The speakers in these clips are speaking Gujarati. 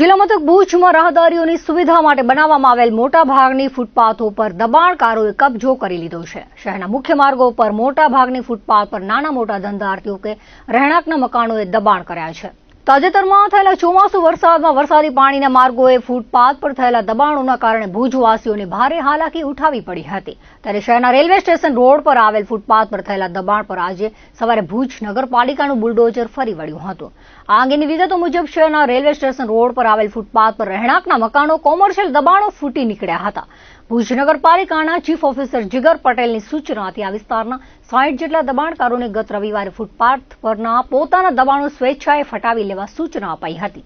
જિલ્લા મથક ભુજમાં રાહદારીઓની સુવિધા માટે બનાવવામાં આવેલ મોટા ભાગની ફૂટપાથો પર દબાણકારોએ કબજો કરી લીધો છે. શહેરના મુખ્ય માર્ગો પર મોટા ભાગની ફૂટપાથ પર નાના મોટા ધંધાર્થીઓ કે રહેણાંકના મકાનોએ દબાણ કર્યા છે. તાજેતરમાં થયેલા ચોમાસુ વરસાદમાં વરસાદી પાણીના માર્ગોએ ફૂટપાથ પર થયેલા દબાણોના કારણે ભુજવાસીઓને ભારે હાલાકી ઉઠાવી પડી હતી. ત્યારે શહેરના રેલવે સ્ટેશન રોડ પર આવેલ ફૂટપાથ પર થયેલા દબાણ પર આજે સવારે ભુજ નગરપાલિકાનું બુલડોઝર ફરી વળ્યું હતું. આ અંગેની વિગતો મુજબ શહેરના રેલવે સ્ટેશન રોડ પર આવેલ ફૂટપાથ પર રહેણાંકના મકાનો, કોમર્શિયલ દબાણો ફૂટી નીકળ્યા હતા. ભુજ નગરપાલિકાના ચીફ ઓફિસર જીગર પટેલની સૂચનાથી આ વિસ્તારના સાઠ જેટલા દબાણકારોને ગત રવિવારે ફૂટપાથ પરના પોતાના દબાણો સ્વેચ્છાએ ફટાવી લેવા સૂચના અપાઈ હતી.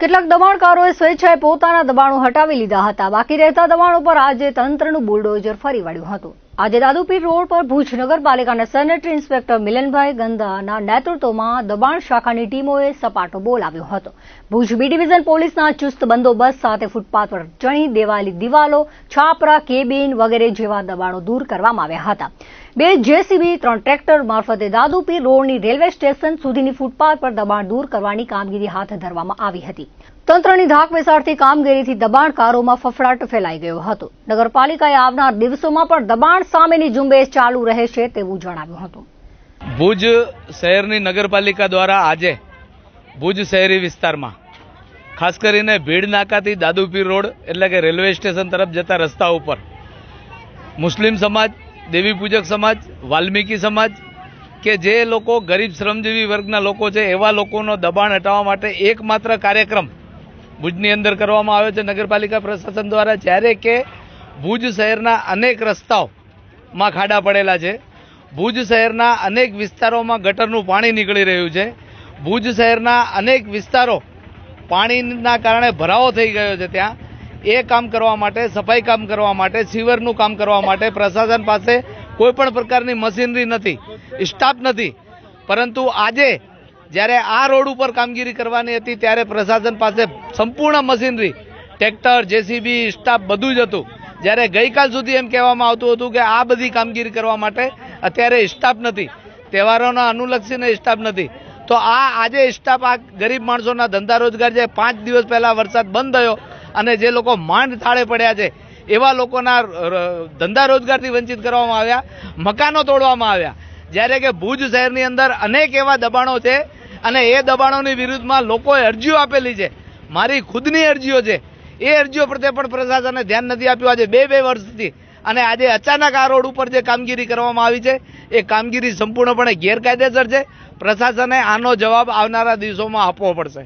કેટલાક દબાણકારોએ સ્વેચ્છાએ પોતાના દબાણો હટાવી લીધા હતા. બાકી રહેતા દબાણો પર આજે તંત્રનું બુલડોઝર ફરી વળ્યું હતું. આજે દાદુપીર રોડ પર ભુજ નગરપાલિકાના સેનેટરી ઇન્સ્પેક્ટર મિલનભાઈ ગંદાના નેતૃત્વમાં દબાણ શાખાની ટીમોએ સપાટો બોલાવ્યો હતો. ભુજ બી ડિવિઝન પોલીસના ચુસ્ત બંદોબસ્ત સાથે ફૂટપાથ પર ચણી, દેવાલી દિવાલો, છાપરા, કેબિન વગેરે જેવા દબાણો દૂર કરવામાં આવ્યા હતા. બે જેસીબી, ત્રણ ટ્રેક્ટર મારફતે દાદુપીર રોડની રેલવે સ્ટેશન સુધીની ફૂટપાથ પર દબાણ દૂર કરવાની કામગીરી હાથ ધરવામાં આવી હતી. તંત્રની ધાક બેસાડતી કામગીરીથી દબાણકારોમાં ફફડાટ ફેલાઈ ગયો હતો. નગરપાલિકાએ આવનાર દિવસોમાં પણ દબાણ સામેની ઝુંબેશ ચાલુ રહેશે તેવું જણાવ્યું હતું. ભુજ શહેરની નગરપાલિકા દ્વારા આજે ભુજ શહેરી વિસ્તારમાં, ખાસ કરીને ભીડ નાકાથી દાદુપીર રોડ એટલે કે રેલવે સ્ટેશન તરફ જતા રસ્તા ઉપર, મુસ્લિમ સમાજ, દેવી પૂજક સમાજ, વાલ્મીકી સમાજ કે જે લોકો ગરીબ શ્રમજીવી વર્ગના લોકો છે, એવા લોકોનો દબાણ હટાવવા માટે એકમાત્ર કાર્યક્રમ ભુજની અંદર કરવામાં આવ્યો છે. નગરપાલિકા પ્રશાસન દ્વારા જ્યારે કે ભુજ શહેરના અનેક રસ્તાઓમાં ખાડા પડેલા છે. ભુજ શહેરના અનેક વિસ્તારોમાં ગટરનું પાણી નીકળી રહ્યું છે. ભુજ શહેરના અનેક વિસ્તારો પાણીના કારણે ભરાવો થઈ ગયો છે ત્યાં. એ કામ કરવા માટે, સફાઈ કામ કરવા માટે, સીવરનું કામ કરવા માટે પ્રશાસન પાસે કોઈ પણ પ્રકારની મશીનરી નથી, સ્ટાફ નથી. પરંતુ આજે જ્યારે આ રોડ ઉપર કામગીરી કરવાની હતી ત્યારે પ્રશાસન પાસે સંપૂર્ણ મશીનરી, ટ્રેક્ટર, જેસીબી, સ્ટાફ બધું જ હતું. જ્યારે ગઈકાલ સુધી એમ કહેવામાં આવતું હતું કે આ બધી કામગીરી કરવા માટે અત્યારે સ્ટાફ નથી, તહેવારોના અનુલક્ષીને સ્ટાફ નથી. તો આ આજે સ્ટાફ આ ગરીબ માણસોના ધંધા રોજગાર જે પાંચ દિવસ પહેલાં વરસાદ બંધ થયો અને જે લોકો માંડ થાળે પડ્યા છે, એવા લોકોના ધંધા રોજગારથી વંચિત કરવામાં આવ્યા, મકાનો તોડવામાં આવ્યા. જ્યારે કે ભુજ શહેરની અંદર અનેક એવા દબાણો છે અને એ દબાણોની વિરુદ્ધમાં લોકોએ અરજીઓ આપેલી છે. મારી ખુદની અરજીઓ છે. એ અરજીઓ પ્રત્યે પણ પ્રશાસને ધ્યાન નથી આપ્યું. આજે બે બે વર્ષથી અને આજે અચાનક આ રોડ ઉપર જે કામગીરી કરવામાં આવી છે, એ કામગીરી સંપૂર્ણપણે ગેરકાયદેસર છે. પ્રશાસને આનો જવાબ આવનારા દિવસોમાં આપવો પડશે.